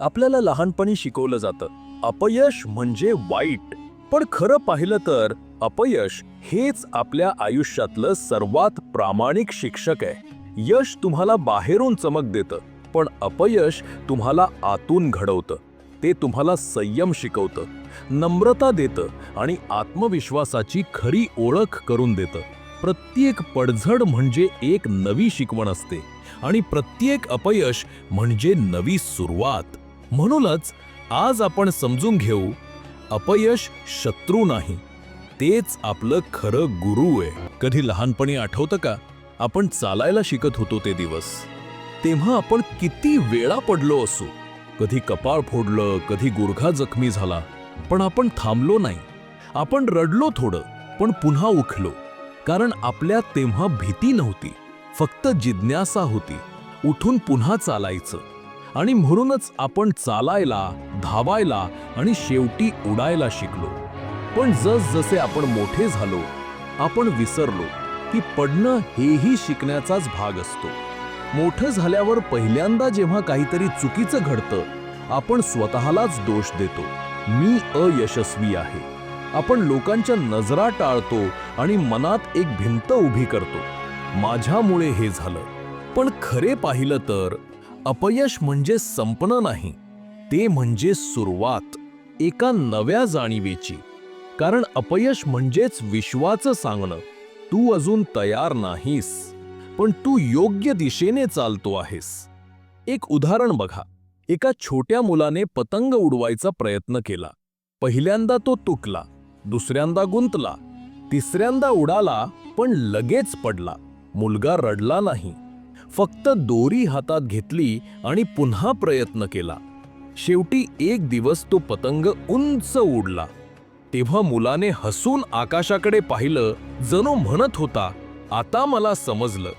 आपल्याला लहानपणी शिकवलं जातं. अपयश म्हणजे वाईट. पण खरं पाहिलं तर अपयश हेच आपल्या आयुष्यातलं सर्वात प्रामाणिक शिक्षक आहे. यश तुम्हाला बाहेरून चमक देतं पण अपयश तुम्हाला आतून घडवतं. ते तुम्हाला संयम शिकवतं नम्रता देतं आणि आत्मविश्वासाची खरी ओळख करून देतं. प्रत्येक पडझड म्हणजे एक नवी शिकवण असते आणि प्रत्येक अपयश म्हणजे नवी सुरुवात. म्हणूनच आज आपण समजून घेऊ अपयश शत्रू नाही तेच आपलं खरं गुरु आहे. कधी लहानपणी आठवतं का? आपण चालायला शिकत होतो ते दिवस. तेव्हा आपण किती वेळा पडलो असू. कधी कपाळ फोडलं कधी गुरघा जखमी झाला. पण आपण थांबलो नाही. आपण रडलो थोडं पण पुन्हा उठलो. कारण आपल्या तेव्हा भीती नव्हती. फक्त जिज्ञासा होती. उठून पुन्हा चालायचं. आणि म्हणूनच आपण चालायला धावायला आणि शेवटी उडायला शिकलो. पण जसजसे आपण मोठे झालो आपण विसरलो की पडणं हेही शिकण्याचाच भाग असतो. मोठं झाल्यावर पहिल्यांदा जेव्हा काहीतरी चुकीचं घडतं आपण स्वतःलाच दोष देतो. मी अयशस्वी आहे. आपण लोकांच्या नजरा टाळतो आणि मनात एक भिंत उभी करतो. माझ्यामुळे हे झालं. पण खरे पाहिलं तर अपयश म्हणजे संपणं नाही ते म्हणजे सुरुवात एका नव्या जाणीवेची. कारण अपयश म्हणजेच विश्वाचं सांगणं. तू अजून तयार नाहीस पण तू योग्य दिशेने चालतो आहेस. एक उदाहरण बघा. एका छोट्या मुलाने पतंग उडवायचा प्रयत्न केला. पहिल्यांदा तो तुकला दुसऱ्यांदा गुंतला तिसऱ्यांदा उडाला पण लगेच पडला. मुलगा रडला नाही. फक्त दोरी हातात घेतली आणि पुन्हा प्रयत्न केला. शेवटी एक दिवस तो पतंग उंच उडला. तेव्हा मुलाने हसून आकाशाकडे पाहिलं जणू म्हणत होता आता मला समजलं.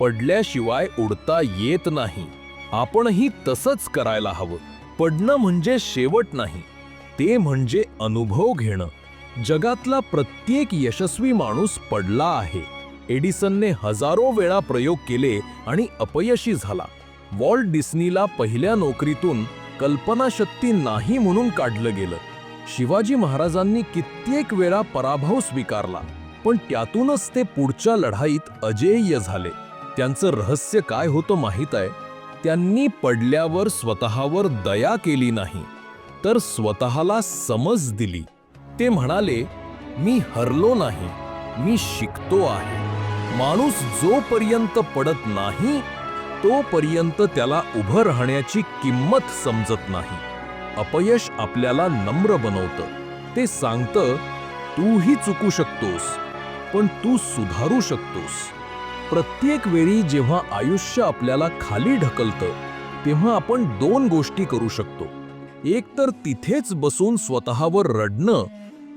पडल्याशिवाय उडता येत नाही. आपणही तसंच करायला हवं. पडणं म्हणजे शेवट नाही. ते म्हणजे अनुभव घेणं. जगातला प्रत्येक यशस्वी माणूस पडला आहे. एडिसनने हजारो वेळा प्रयोग केले आणि अपयशी झाला. वॉल्ट डिस्नीला पहिल्या नोकरीतून कल्पनाशक्ती नाही म्हणून काढलं गेलं. शिवाजी महाराजांनी कित्येक वेळा पराभव स्वीकारला पण त्यातूनच ते पुढच्या लढाईत अजेय झाले. त्यांचं रहस्य काय होतं माहीत आहे? त्यांनी पडल्यावर स्वतःवर दया केली नाही तर स्वतःला समज दिली. ते म्हणाले मी हरलो नाही मी शिकतो आहे. माणूस जोपर्यंत पडत नाही तोपर्यंत त्याला उभं राहण्याची किंमत समजत नाही. अपयश आपल्याला नम्र बनवतं. ते सांगतं तूही चुकू शकतोस पण तू सुधारू शकतोस. प्रत्येक वेळी जेव्हा आयुष्य आपल्याला खाली ढकलतं तेव्हा आपण दोन गोष्टी करू शकतो. एक तर तिथेच बसून स्वतःवर रडणं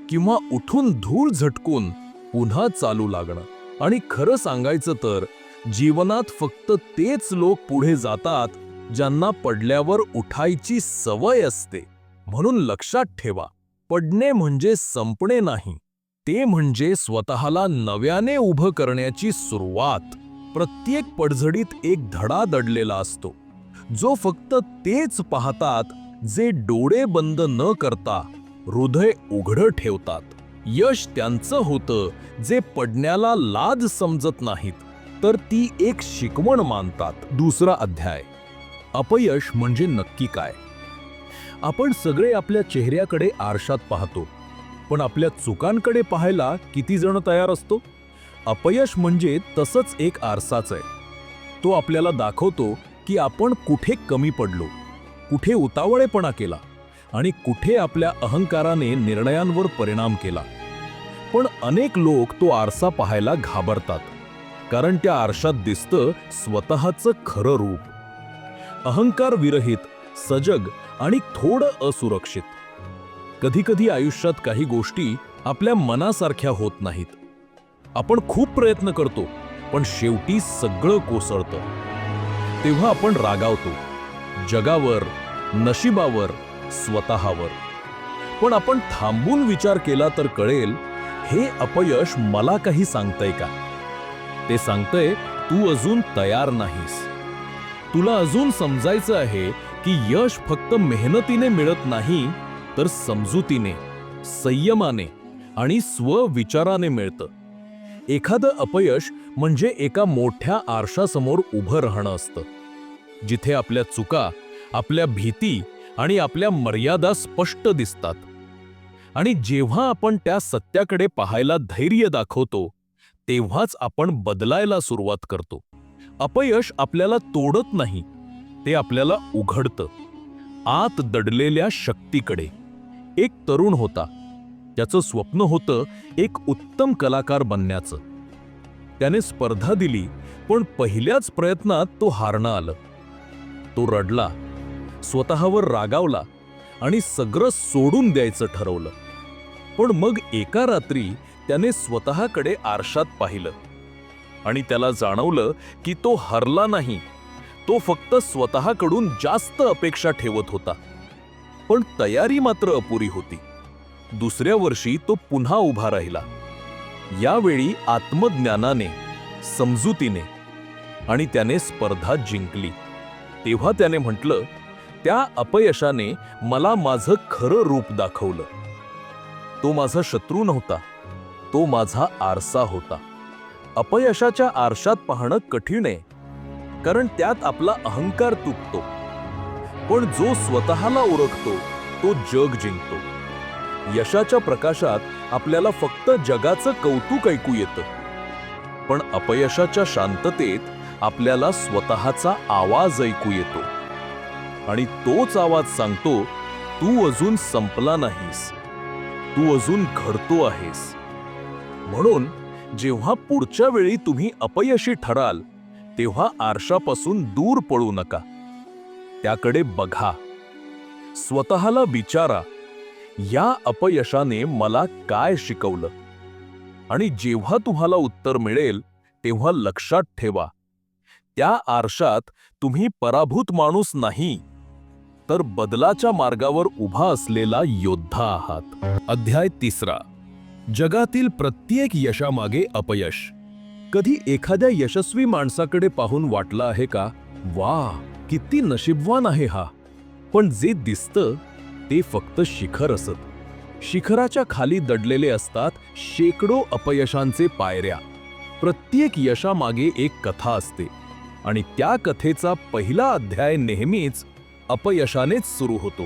किंवा उठून धूळ झटकून पुन्हा चालू लागणं. आणि खरं सांगायचं तर जीवनात फक्त तेच लोक पुढे जातात ज्यांना पडल्यावर उठायची सवय असते. म्हणून लक्षात ठेवा पडणे म्हणजे संपणे नाही ते म्हणजे स्वतःला नव्याने उभं करण्याची सुरुवात. प्रत्येक पडझडीत एक धडा दडलेला असतो. जो फक्त तेच पाहतात जे डोळे बंद न करता हृदय उघडं ठेवतात. यश त्यांचं होतं जे पडण्याला लाज समजत नाहीत. तर ती एक शिकवण मानतात. दुसरा अध्याय. अपयश म्हणजे नक्की काय? आपण सगळे आपल्या चेहऱ्याकडे आरशात पाहतो. पण आपल्या चुकांकडे पाहायला किती जण तयार असतो? अपयश म्हणजे तसंच एक आरसाच आहे. तो आपल्याला दाखवतो की आपण कुठे कमी पडलो कुठे उतावळेपणा केला आणि कुठे आपल्या अहंकाराने निर्णयांवर परिणाम केला. पण अनेक लोक तो आरसा पाहायला घाबरतात कारण त्या आरशात दिसतं स्वतःचं खरं रूप. अहंकार विरहित सजग आणि थोडं असुरक्षित. कधीकधी आयुष्यात काही गोष्टी आपल्या मनासारख्या होत नाहीत. आपण खूप प्रयत्न करतो पण शेवटी सगळं कोसळतं. तेव्हा आपण रागावतो. जगावर नशिबावर स्वतःवर. पण आपण थांबून विचार केला तर कळेल हे अपयश मला काही सांगतंय का? ते सांगतंय तू अजून तयार नाहीस. तुला अजून समजायचं आहे की यश फक्त मेहनतीने मिळत नाही तर समजुतीने संयमाने आणि स्वविचाराने मिळतं. एखादं अपयश म्हणजे एका मोठ्या आरशासमोर उभं राहणं असतं. जिथे आपल्या चुका आपल्या भीती आणि आपल्या मर्यादा स्पष्ट दिसतात. आणि जेव्हा आपण त्या सत्याकडे पाहायला धैर्य दाखवतो तेव्हाच आपण बदलायला सुरुवात करतो. अपयश आपल्याला तोडत नाही ते आपल्याला उघडतं. आत दडलेल्या शक्तीकडे. एक तरुण होता. त्याचं स्वप्न होतं एक उत्तम कलाकार बनण्याचं. त्याने स्पर्धा दिली पण पहिल्याच प्रयत्नात तो हारणं आलं. तो रडला स्वतःवर रागावला आणि सगळं सोडून द्यायचं ठरवलं. पण मग एका रात्री त्याने स्वतःकडे आरशात पाहिलं. आणि त्याला जाणवलं की तो हरला नाही. तो फक्त स्वतःकडून जास्त अपेक्षा ठेवत होता. पण तयारी मात्र अपुरी होती. दुसऱ्या वर्षी तो पुन्हा उभा राहिला. यावेळी आत्मज्ञानाने समजुतीने आणि त्याने स्पर्धा जिंकली. तेव्हा त्याने म्हटलं त्या अपयशाने मला माझं खरं रूप दाखवलं. तो माझा शत्रू नव्हता. तो माझा आरसा होता. अपयशाच्या आरशात पाहणं कठीण आहे कारण त्यात आपला अहंकार तुटतो. पण जो स्वतःला ओळखतो तो जग जिंकतो. यशाच्या प्रकाशात आपल्याला फक्त जगाचं कौतुक ऐकू येतं. पण अपयशाच्या शांततेत आपल्याला स्वतःचा आवाज ऐकू येतो. आणि तोच आवाज सांगतो तू अजून संपला नाहीस. तू अजून घडतो आहेस. म्हणून जेव्हा पुढच्या वेळी तुम्ही अपयशी ठराल तेव्हा आरशापासून दूर पळू नका. त्याकडे बघा. स्वतःला विचारा या अपयशाने मला काय शिकवलं? आणि जेव्हा तुम्हाला उत्तर मिळेल तेव्हा लक्षात ठेवा. त्या आरशात तुम्ही पराभूत माणूस नाही. तर बदलाच्या मार्गावर उभा असलेला योद्धा आहात. अध्याय तिसरा. जगातील प्रत्येक यशामागे अपयश. कधी एखाद्या यशस्वी माणसाकडे पाहून वाटलं आहे का? वा किती नशीबवान आहे हा. पण जे दिसतं ते फक्त शिखर असत. शिखराच्या खाली दडलेले असतात शेकडो अपयशांचे पायऱ्या. प्रत्येक यशामागे एक कथा असते. आणि त्या कथेचा पहिला अध्याय नेहमीच अपयशानेच सुरू होतो.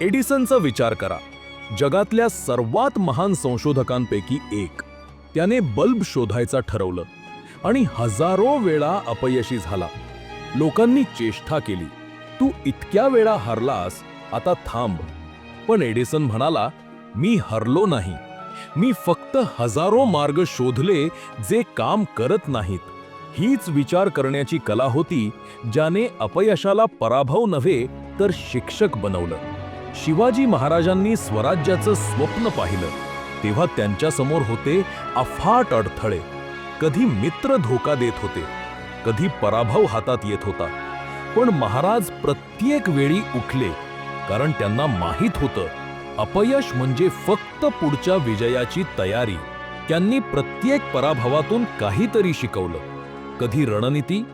एडिसनचा विचार करा. जगातल्या सर्वात महान संशोधकांपैकी एक. त्याने बल्ब शोधायचा ठरवलं आणि हजारो वेळा अपयशी झाला. लोकांनी चेष्टा केली. तू इतक्या वेळा हरलास आता थांब. पण एडिसन म्हणाला मी हरलो नाही. मी फक्त हजारो मार्ग शोधले जे काम करत नाहीत. हीच विचार करण्याची कला होती ज्याने अपयशाला पराभव नव्हे तर शिक्षक बनवलं. शिवाजी महाराजांनी स्वराज्याचं स्वप्न पाहिलं. तेव्हा त्यांच्यासमोर होते अफाट अडथळे. कधी मित्र धोका देत होते कधी पराभव हातात येत होता. पण महाराज प्रत्येक वेळी उठले कारण त्यांना माहीत होतं अपयश म्हणजे फक्त पुढच्या विजयाची तयारी. त्यांनी प्रत्येक पराभवातून काहीतरी शिकवलं. कधी रणनीती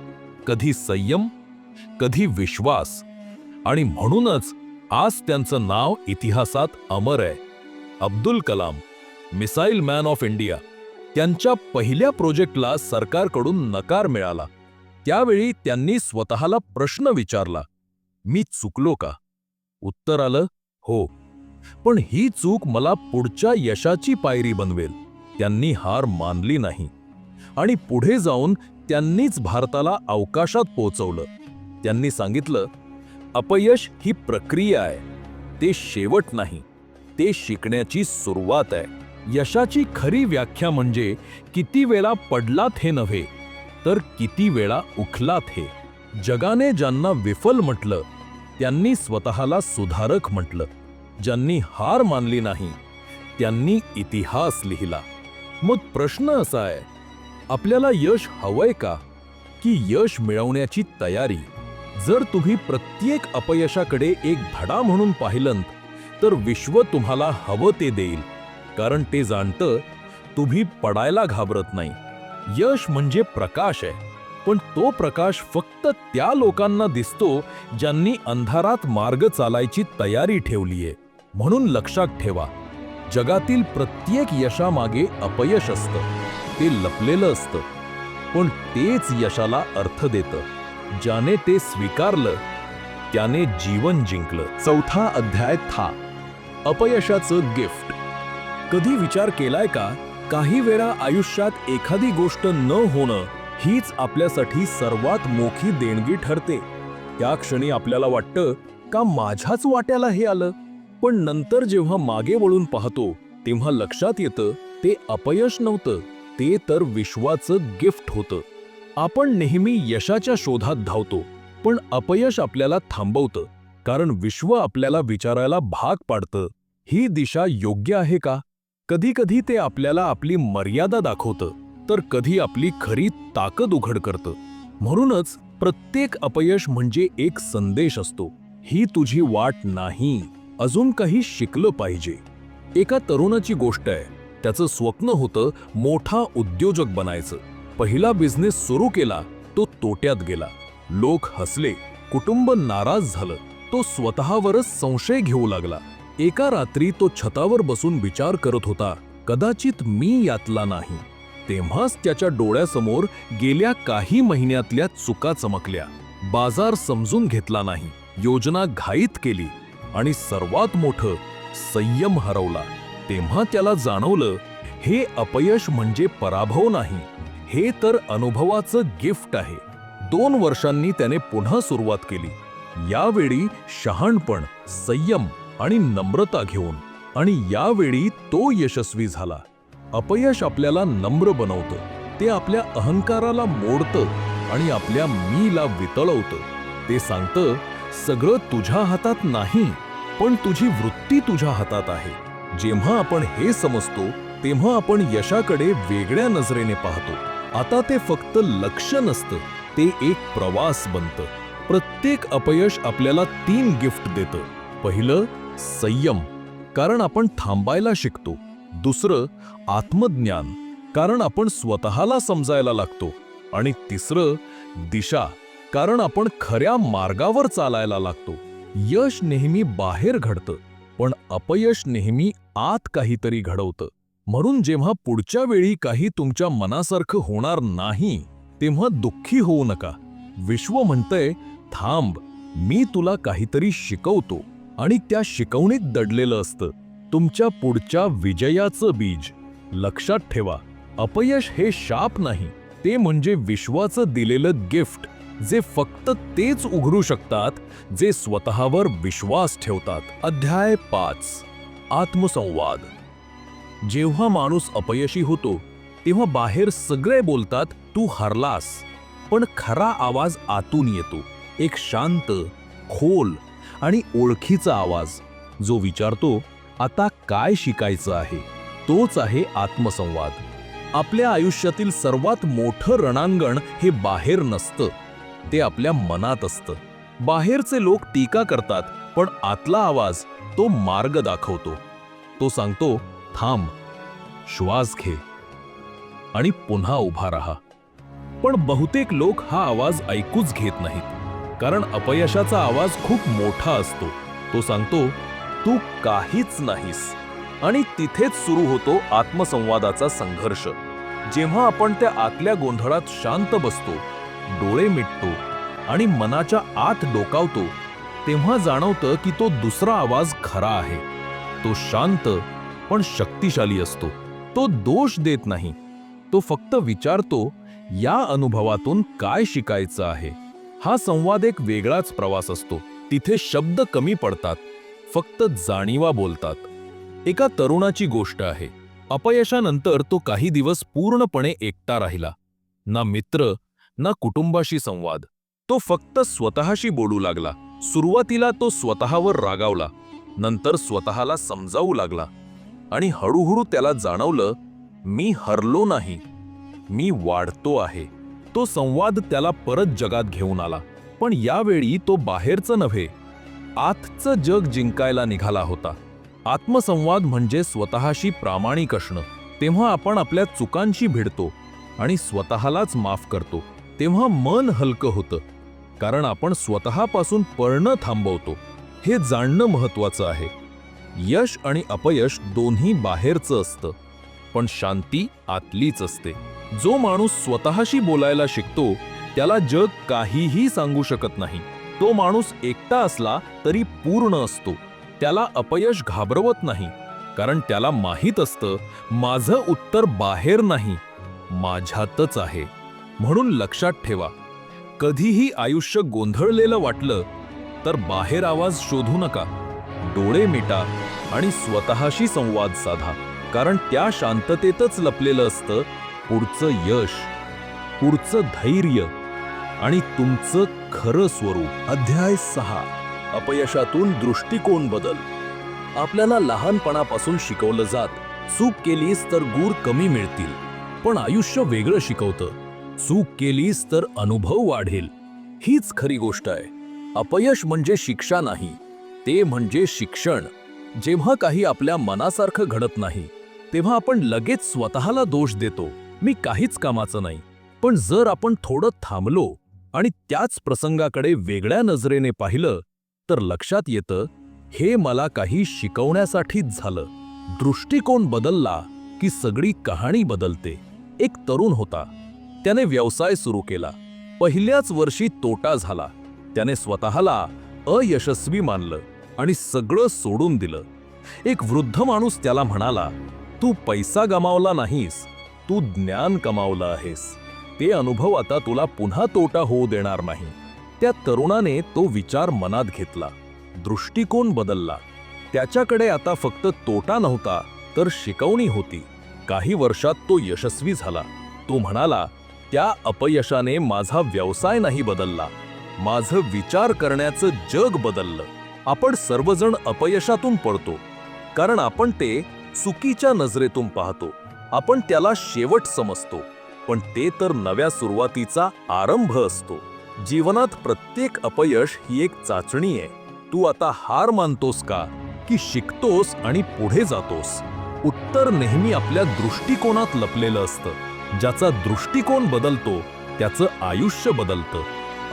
कधी संयम कधी विश्वास. आणि म्हणूनच आज त्यांचं नाव इतिहासात अमर आहे. Abdul Kalam missile man of India त्यांच्या पहिल्या प्रोजेक्टला सरकारकडून नकार मिळाला. त्यावेळी त्यांनी स्वतःला प्रश्न विचारला मी चुकलो का? उत्तर आलं हो. पण ही चूक मला पुढच्या यशाची पायरी बनवेल. त्यांनी हार मानली नाही. आणि पुढे जाऊन त्यांनीच भारताला अवकाशात पोहोचवलं. त्यांनी सांगितलं अपयश ही प्रक्रिया आहे. ते शेवट नाही. ते शिकण्याची सुरुवात आहे. यशाची खरी व्याख्या म्हणजे किती वेळा पडलात हे नव्हे तर किती वेळा उखलात हे. जगाने ज्यांना विफल म्हटलं त्यांनी स्वतःला सुधारक म्हटलं. ज्यांनी हार मानली नाही त्यांनी इतिहास लिहिला. मग प्रश्न असा आहे आपल्याला यश हवंय का? की यश मिळवण्याची तयारी? जर तुम्ही प्रत्येक अपयशाकडे एक धडा म्हणून पाहिलंत तर विश्व तुम्हाला हवं ते देईल. कारण ते जाणतं तुम्ही पडायला घाबरत नाही. यश म्हणजे प्रकाश आहे पण तो प्रकाश फक्त त्या लोकांना दिसतो ज्यांनी अंधारात मार्ग चालायची तयारी ठेवलीये. म्हणून लक्षात ठेवा जगातील प्रत्येक यशामागे अपयश असतं. ते लपलेलं असतं. पण तेच यशाला अर्थ देतं. ज्याने ते स्वीकारलं त्याने जीवन जिंकलं. चौथा अध्याय था. अपयशाचं गिफ्ट. कधी विचार केलाय का? काही वेळा आयुष्यात एखादी गोष्ट न होणं हीच आपल्यासाठी सर्वात मोठी देणगी ठरते. त्या क्षणी आपल्याला वाटतं का माझ्याच वाट्याला हे आलं? पण नंतर जेव्हा मागे वळून पाहतो तेव्हा लक्षात येतं ते अपयश नव्हतं. ते तर विश्वाचं गिफ्ट होतं. आपण नेहमी यशाच्या शोधात धावतो पण अपयश आपल्याला थांबवतं कारण विश्व आपल्याला विचारायला भाग पाडतं. ही दिशा योग्य आहे का? कधीकधी ते आपल्याला आपली मर्यादा दाखवतं तर कधी आपली खरी ताकद उघड करतं. म्हणूनच प्रत्येक अपयश म्हणजे एक संदेश असतो. ही तुझी वाट नाही अजून काही शिकलं पाहिजे. एका तरुणाची गोष्ट आहे त्याचं स्वप्न होतं मोठा उद्योजक बनायचं. पहिला बिझनेस सुरू केला तो तोट्यात गेला. लोक हसले कुटुंब नाराज झालं तो स्वतःवरच संशय घेऊ लागला. एका रात्री तो छतावर बसून विचार करत होता कदाचित मी यातला नाही. तेव्हाच त्याच्या डोळ्यासमोर गेल्या काही महिन्यातल्या चुका चमकल्या. बाजार समजून घेतला नाही योजना घाईत केली आणि सर्वात मोठं संयम हरवला. तेव्हा त्याला जाणवलं हे अपयश म्हणजे पराभव नाही हे तर अनुभवाचं गिफ्ट आहे. दोन वर्षांनी त्याने पुन्हा सुरुवात केली. यावेळी शहाणपण संयम आणि नम्रता घेऊन आणि यावेळी तो यशस्वी झाला. अपयश आपल्याला नम्र बनवतं ते आपल्या अहंकाराला मोडतं आणि आपल्या मीला वितळवतं. ते सांगतं सगळं तुझ्या हातात नाही पण तुझी वृत्ती तुझ्या हातात आहे. जेव्हा आपण हे समजतो तेव्हा आपण यशाकडे वेगळ्या नजरेने पाहतो. आता ते फक्त लक्ष नसतं ते एक प्रवास बनतं. प्रत्येक अपयश आपल्याला तीन गिफ्ट देतं. पहिलं संयम. कारण आपण थांबायला शिकतो. दुसरं आत्मज्ञान. कारण आपण स्वतःला समजायला लागतो. आणि तिसरं दिशा. कारण आपण खऱ्या मार्गावर चालायला लागतो. यश नेहमी बाहेर घडतं. पण अपयश नेहमी आत काहीतरी घडवतं. म्हणून जेव्हा पुढच्या वेळी काही तुमच्या मनासारखं होणार नाही तेव्हा दुःखी होऊ नका. विश्व म्हणतंय थांब मी तुला काहीतरी शिकवतो. आणि त्या शिकवणीत दडलेलं असतं. तुमच्या पुढच्या विजयाचं बीज. लक्षात ठेवा अपयश हे शाप नाही ते म्हणजे विश्वाचं दिलेलं गिफ्ट. जे फक्त तेच उघडू शकतात जे स्वतःवर विश्वास ठेवतात. अध्याय पाच. आत्मसंवाद. जेव्हा माणूस अपयशी होतो तेव्हा बाहेर सगळे बोलतात तू हरलास. पण खरा आवाज आतून येतो. एक शांत खोल आणि ओळखीचा आवाज जो विचारतो आता काय शिकायचं आहे? तोच आहे आत्मसंवाद. आपल्या आयुष्यातील सर्वात मोठं रणांगण हे बाहेर नसतं. ते आपल्या मनात असतं. बाहेरचे लोक टीका करतात पण आतला आवाज तो मार्ग दाखवतो. तो सांगतो थांब श्वास घे आणि पुन्हा उभा राहा. पण बहुतेक लोक हा आवाज ऐकूच घेत नाहीत कारण अपयशाचा आवाज खूप मोठा असतो. तो सांगतो तू काहीच नाहीस. आणि तिथेच सुरू होतो आत्मसंवादाचा संघर्ष. जेव्हा आपण त्या आतल्या गोंधळात शांत बसतो डोळे मिटतो आणि मनाच्या आत डोकावतो तेव्हा जाणवतं की तो दुसरा आवाज खरा आहे. तो शांत पण शक्तिशाली असतो. तो दोष देत नाही. तो फक्त विचारतो या अनुभवातून काय शिकायचं आहे? हा संवाद एक वेगळाच प्रवास असतो. तिथे शब्द कमी पडतात फक्त जाणीवा बोलतात. एका तरुणाची गोष्ट आहे. अपयशानंतर तो काही दिवस पूर्णपणे एकटा राहिला. ना मित्र ना कुटुंबाशी संवाद. तो फक्त स्वतःशी बोलू लागला. सुरुवातीला तो स्वतःवर रागावला. नंतर स्वतःला समजावू लागला. आणि हळूहळू त्याला जाणवलं मी हरलो नाही. मी वाढतो आहे. तो संवाद त्याला परत जगात घेऊन आला. पण यावेळी तो बाहेरचं नव्हे आतचं जग जिंकायला निघाला होता. आत्मसंवाद म्हणजे स्वतःशी प्रामाणिक असणं. तेव्हा आपण आपल्या चुकांशी भिडतो आणि स्वतःलाच माफ करतो. तेव्हा मन हलकं होतं कारण आपण स्वतःपासून पळणं थांबवतो हे जाणणं महत्वाचं आहे. यश आणि अपयश दोन्ही बाहेरचं असतं पण शांती आतलीच असते. जो माणूस स्वतःशी बोलायला शिकतो त्याला जग काहीही सांगू शकत नाही. तो माणूस एकटा असला तरी पूर्ण असतो. त्याला अपयश घाबरवत नाही कारण त्याला माहीत असतं माझं उत्तर बाहेर नाही माझ्यातच आहे. म्हणून लक्षात ठेवा. कधीही आयुष्य गोंधळलेलं वाटलं तर बाहेर आवाज शोधू नका. डोळे मिटा आणि स्वतःशी संवाद साधा. कारण त्या शांततेतच लपलेलं असतं पुढचं यश पुढचं धैर्य आणि तुमचं खरं स्वरूप. अध्याय सहा. अपयशातून दृष्टिकोन बदल. आपल्याला लहानपणापासून शिकवलं जात चूक केलीस तर गूर कमी मिळतील. पण आयुष्य वेगळं शिकवतं. चूक केलीस तर अनुभव वाढेल. हीच खरी गोष्ट आहे. अपयश म्हणजे शिक्षा नाही. ते म्हणजे शिक्षण. जेव्हा काही आपल्या मनासारखं घडत नाही तेव्हा आपण लगेच स्वतःला दोष देतो. मी काहीच कामाचं नाही. पण जर आपण थोडं थांबलो आणि त्याच प्रसंगाकडे वेगळ्या नजरेने पाहिलं तर लक्षात येतं हे मला काही शिकवण्यासाठीच झालं. दृष्टिकोन बदलला की सगळी कहाणी बदलते. एक तरुण होता. त्याने व्यवसाय सुरू केला. पहिल्याच वर्षी तोटा झाला. त्याने स्वतःला अयशस्वी मानलं आणि सगळं सोडून दिलं. एक वृद्ध माणूस त्याला म्हणाला तू पैसा गमावला नाहीस. तू ज्ञान कमावलं आहेस. ते अनुभव आता तुला पुन्हा तोटा होऊ देणार नाही. त्या तरुणाने तो विचार मनात घेतला. दृष्टिकोन बदलला. त्याच्याकडे आता फक्त तोटा नव्हता तर शिकवणी होती. काही वर्षात तो यशस्वी झाला. तो म्हणाला त्या अपयशाने माझा व्यवसाय नाही बदलला. माझं विचार करण्याचं जग बदललं. आपण सर्वजण अपयशातून पडतो. कारण आपण ते चुकीच्या नजरेतून पाहतो. आपण त्याला शेवट समजतो. पण ते तर नव्या सुरुवातीचा आरंभ असतो. जीवनात प्रत्येक अपयश ही एक चाचणी आहे. तू आता हार मानतोस का? की शिकतोस आणि पुढे जातोस? उत्तर नेहमी आपल्या दृष्टिकोनात लपलेलं असतं. ज्याचा दृष्टिकोन बदलतो त्याचं आयुष्य बदलतं.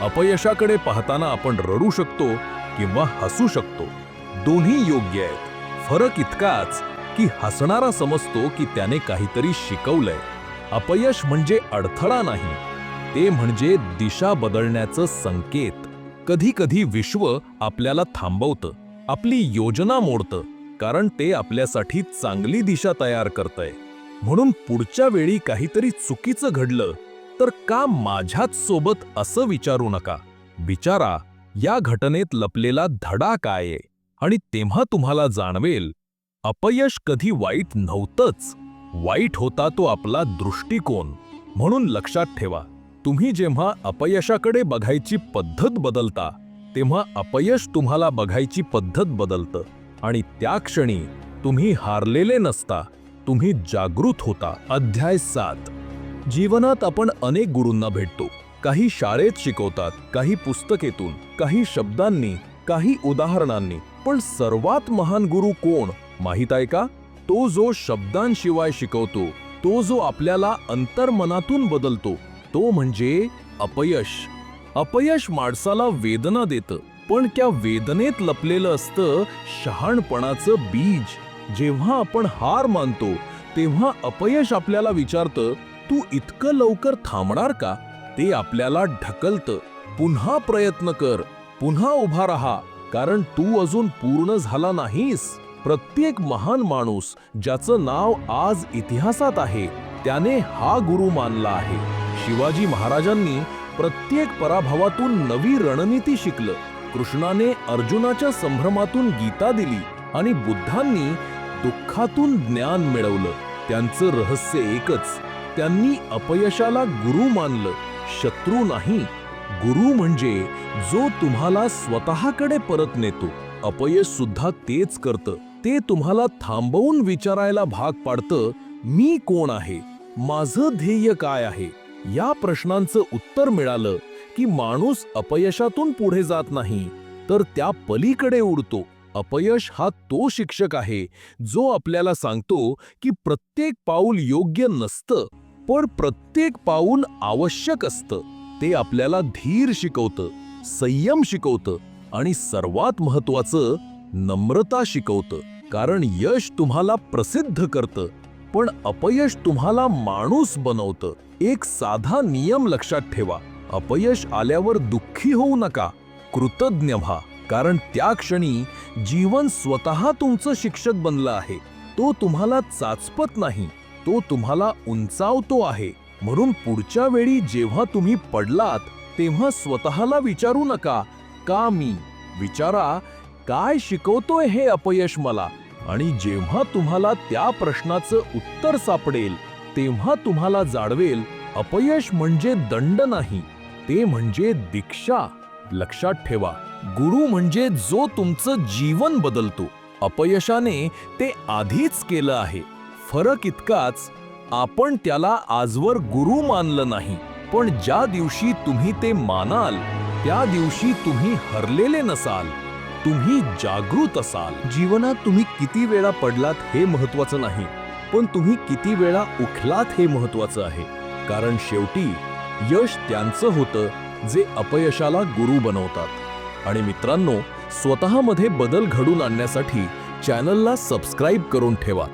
अपयशाकडे पाहताना आपण रडू शकतो किंवा हसू शकतो. दोन्ही योग्य आहेत. फरक इतकाच की हसणारा समजतो की त्याने काहीतरी शिकवलंय. अपयश म्हणजे अडथळा नाही. ते म्हणजे दिशा बदलण्याचं संकेत. कधी कधी विश्व आपल्याला थांबवतं. आपली योजना मोडतं कारण ते आपल्यासाठी चांगली दिशा तयार करतंय. म्हणून पुढच्या वेळी काहीतरी चुकीचं घडलं तर का माझ्याच सोबत असं विचारू नका. विचारा या घटनेत लपलेला धडा काय आहे? आणि तेव्हा तुम्हाला जाणवेल अपयश कधी वाईट नव्हतंच. वाईट होता तो आपला दृष्टिकोन. म्हणून लक्षात ठेवा तुम्ही जेव्हा अपयशाकडे बघायची पद्धत बदलता तेव्हा अपयश तुम्हाला बघायची पद्धत बदलतं. आणि त्या क्षणी तुम्ही हारलेले नसता. तुम्ही जागृत होता. अध्याय सात. जीवनात आपण अनेक गुरूंना भेटतो. काही शाळेत शिकवतात काही पुस्तकेतून काही शब्दांनी काही उदाहरणांनी. पण सर्वात महान गुरु कोण? माहीत आहे का? तो जो शब्दांशिवाय शिकवतो तो जो आपल्याला अंतर्मनातून बदलतो तो म्हणजे अपयश. अपयश माणसाला वेदना देतं पण त्या वेदनेत लपलेलं असतं शहाणपणाचं बीज. जेव्हा आपण हार मानतो तेव्हा अपयश आपल्याला विचारतं तू इतकं लवकर थांबणार का? ते आपल्याला ढकलतं. पुन्हा प्रयत्न कर. पुन्हा उभा राहा. कारण तू अजून पूर्ण झाला नाहीस. प्रत्येक महान माणूस ज्याचं नाव आज इतिहासात आहे त्याने हा गुरु मानला आहे. शिवाजी महाराजांनी प्रत्येक पराभवातून नवी रणनीती शिकलं. कृष्णाने अर्जुनाच्या संभ्रमातून गीता दिली आणि बुद्धांनी दुःखातून ज्ञान मिळवलं. त्यांचं रहस्य एकच. त्यांनी अपयशाला गुरु मानलं. शत्रू नाही. गुरु म्हणजे जो तुम्हाला स्वतःकडे परत नेतो. अपयश सुद्धा तेच करतं. ते तुम्हाला थांबवून विचारायला भाग पाडतं मी कोण आहे? माझं ध्येय काय आहे? या प्रश्नांचं उत्तर मिळालं की माणूस अपयशातून पुढे जात नाही तर त्या पलीकडे उडतो. अपयश हा तो शिक्षक आहे जो आपल्याला सांगतो की प्रत्येक पाऊल योग्य नसतं पण प्रत्येक पाऊल आवश्यक असतं. ते आपल्याला धीर शिकवतं संयम शिकवतं आणि सर्वात महत्वाचं नम्रता शिकवतं. कारण यश तुम्हाला प्रसिद्ध करतं पण अपयश तुम्हाला माणूस बनवतं. एक साधा नियम लक्षात ठेवा अपयश आल्यावर दुःखी होऊ नका कृतज्ञ व्हा. कारण त्या क्षणी जीवन स्वतः तुमचं शिक्षक बनलं आहे. तो तुम्हाला चाचपत नाही. तो तुम्हाला उंचावतो आहे. म्हणून पुढच्या वेळी जेव्हा तुम्ही पडलात तेव्हा स्वतःला विचारू नका. का मी? विचारा काय शिकवतोय हे अपयश मला? आणि जेव्हा तुम्हाला त्या प्रश्नाचं उत्तर सापडेल तेव्हा तुम्हाला जाणवेल अपयश म्हणजे दंड नाही. ते म्हणजे दीक्षा. लक्षात ठेवा. गुरु म्हणजे जो तुमचं जीवन बदलतो. अपयशाने ते आधीच केलं आहे. फरक इतकाच आपण त्याला आजवर गुरु मानलं नाही. पण ज्या दिवशी तुम्ही ते मानाल त्या दिवशी तुम्ही हरलेले नसाल. तुम्ही जागृत असाल. जीवनात तुम्ही किती वेळा पडलात हे महत्वाचं नाही. पण तुम्ही किती वेळा उठलात हे महत्वाचं आहे. कारण शेवटी यश त्यांचं होतं जे अपयशाला गुरु बनवतात. आणि मित्रांनो स्वतःमध्ये बदल घडून आणण्यासाठी चॅनलला सबस्क्राईब करून ठेवा.